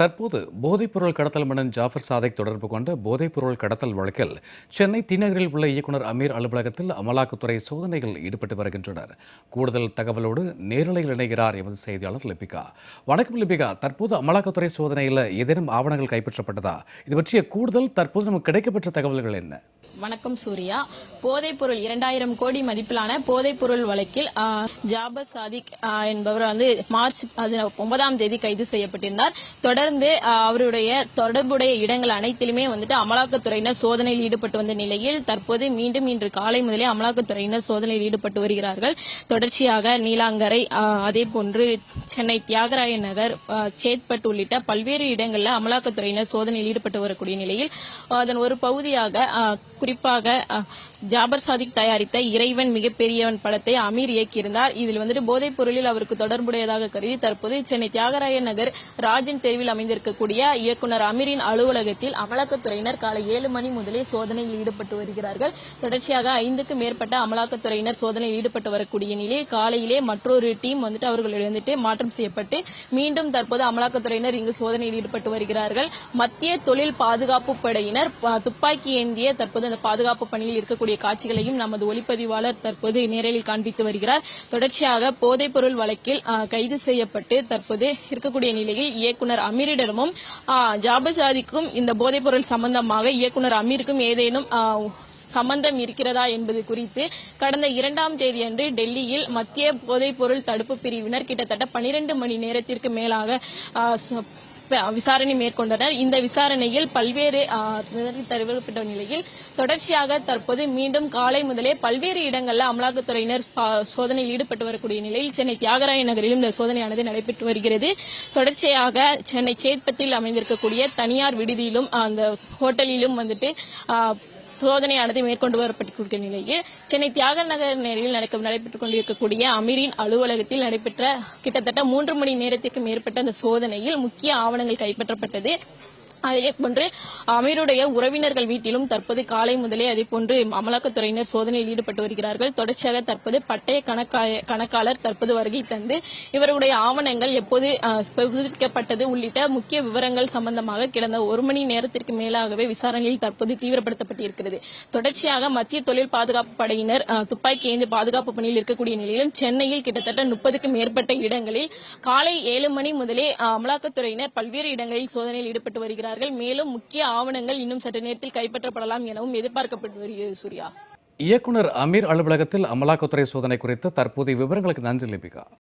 தற்போது போதைப்பொருள் கடத்தல் மன்னன் ஜாஃபர் சாதிக் தொடர்பு கொண்ட போதைப்பொருள் கடத்தல் வழக்கில் சென்னை திநகரில் உள்ள இயக்குனர் அமீர் அலுவலகத்தில் அமலாக்கத்துறை சோதனைகள் ஈடுபட்டு வருகின்றனர். கூடுதல் தகவலோடு நேரலையில் இணைகிறார் எமது செய்தியாளர் லிபிகா. வணக்கம் லிபிகா. தற்போது அமலாக்கத்துறை சோதனையில் ஏதேனும் ஆவணங்கள் கைப்பற்றப்பட்டதா? இது பற்றிய கூடுதல் தற்போது நமக்கு கிடைக்கப்பெற்ற தகவல்கள் என்ன? வணக்கம் சூர்யா. போதைப்பொருள் இரண்டாயிரம் கோடி மதிப்பிலான போதைப்பொருள் வழக்கில் ஜாபர் சாதிக் என்பவர் வந்து மார்ச் ஒன்பதாம் தேதி கைது செய்யப்பட்டிருந்தார். தொடர்ந்து அவருடைய தொடர்புடைய இடங்கள் அனைத்திலுமே வந்துட்டு அமலாக்கத்துறையினர் சோதனையில் ஈடுபட்டு வந்த நிலையில் தற்போது மீண்டும் இன்று காலை முதலே அமலாக்கத்துறையினர் சோதனையில் ஈடுபட்டு வருகிறார்கள். தொடர்ச்சியாக நீலாங்கரை அதே போன்று சென்னை தியாகராய நகர் சேத்பட் உள்ளிட்ட பல்வேறு இடங்களில் அமலாக்கத்துறையினர் சோதனையில் ஈடுபட்டு வரக்கூடிய நிலையில் அதன் ஒரு பகுதியாக குறிப்பாக ஜாபர் சாதிக் தயாரித்த இறைவன் மிகப்பெரியவன் படத்தை அமீர் இயக்கியிருந்தார். இதில் வந்துட்டு போதைப் பொருளில் அவருக்கு தொடர்புடையதாக கருதி தற்போது சென்னை தியாகராய நகர் ராஜன் தெருவில் அமைந்திருக்கக்கூடிய இயக்குநர் அமீரின் அலுவலகத்தில் அமலாக்கத்துறையினர் காலை ஏழு மணி முதலே சோதனையில் ஈடுபட்டு வருகிறார்கள். தொடர்ச்சியாக ஐந்துக்கும் மேற்பட்ட அமலாக்கத்துறையினர் சோதனையில் ஈடுபட்டு வரக்கூடிய நிலையில் காலையிலே மற்றொரு டீம் வந்துட்டு அவர்கள் வந்துட்டு மாற்றம் செய்யப்பட்டு மீண்டும் தற்போது அமலாக்கத்துறையினர் இங்கு சோதனையில் ஈடுபட்டு வருகிறார்கள். மத்திய தொழில் பாதுகாப்பு படையினர் துப்பாக்கி ஏந்திய தற்போது அந்த பாதுகாப்பு பணியில் இருக்கக்கூடிய காட்சிகளையும் நமது ஒளிப்பதிவாளர் தற்போது நேரலில் காண்பித்து வருகிறார். தொடர்ச்சியாக போதைப்பொருள் வழக்கில் கைது செய்யப்பட்டு தற்போது இருக்கக்கூடிய நிலையில் இயக்குநர் அமீர் ஆ, ஜாபசாதிக்கும் இந்த போதைப்பொருள் சம்பந்தமாக இயக்குனர் அமீருக்கும் ஏதேனும் சம்பந்தம் இருக்கிறதா என்பது குறித்து கடந்த இரண்டாம் தேதியன்று டெல்லியில் மத்திய போதைப்பொருள் தடுப்பு பிரிவினர் கிட்டத்தட்ட 12 மணி நேரத்திற்கு மேலாக விசாரணை மேற்கொண்டனர். இந்த விசாரணையில் பல்வேறு தெரிவிக்கப்பட்ட நிலையில் தொடர்ச்சியாக தற்போது மீண்டும் காலை முதலே பல்வேறு இடங்களில் அமலாக்கத்துறையினர் சோதனையில் ஈடுபட்டு வரக்கூடிய நிலையில் சென்னை தியாகராய நகரிலும் இந்த சோதனையானது நடைபெற்று வருகிறது. தொடர்ச்சியாக சென்னை சேத்பத்தில் அமைந்திருக்கக்கூடிய தனியார் விடுதியிலும் அந்த ஹோட்டலிலும் வந்துட்டு சோதனையானது மேற்கொண்டு வரப்பட்டிருக்கிற நிலையில் சென்னை தியாக நகர் நேரில் நடைபெற்றுக் கொண்டிருக்கக்கூடிய அமீரின் அலுவலகத்தில் நடைபெற்ற கிட்டத்தட்ட மூன்று மணி நேரத்திற்கு மேற்பட்ட அந்த சோதனையில் முக்கிய ஆவணங்கள் கைப்பற்றப்பட்டது. அதேபோன்று அமீருடைய உறவினர்கள் வீட்டிலும் தற்போது காலை முதலே அதேபோன்று அமலாக்கத்துறையினர் சோதனையில் ஈடுபட்டு வருகிறார்கள். தொடர்ச்சியாக தற்போது பட்டய கணக்காளர் தற்போது வருகை தந்து இவருடைய ஆவணங்கள் எப்போது புதுப்பிக்கப்பட்டது உள்ளிட்ட முக்கிய விவரங்கள் சம்பந்தமாக கிடந்த ஒரு மணி நேரத்திற்கு மேலாகவே விசாரணையில் தற்போது தீவிரப்படுத்தப்பட்டிருக்கிறது. தொடர்ச்சியாக மத்திய தொழில் பாதுகாப்பு படையினர் துப்பாக்கி ஏந்தி பாதுகாப்பு பணியில் இருக்கக்கூடிய நிலையிலும் சென்னையில் கிட்டத்தட்ட முப்பதுக்கும் மேற்பட்ட இடங்களில் காலை ஏழு மணி முதலே அமலாக்கத்துறையினர் பல்வேறு இடங்களில் சோதனையில் ஈடுபட்டு வருகிறார் வருகிறார்கள் மேலும் முக்கிய ஆவணங்கள் இன்னும் சற்று நேரத்தில் கைப்பற்றப்படலாம் எனவும் எதிர்பார்க்கப்பட்டு வருகிறது சூர்யா. இயக்குனர் அமீர் அலுவலகத்தில் அமலாக்கத்துறை சோதனை குறித்து தற்போதைய விவரங்களுக்கு நன்றி லிபிகா.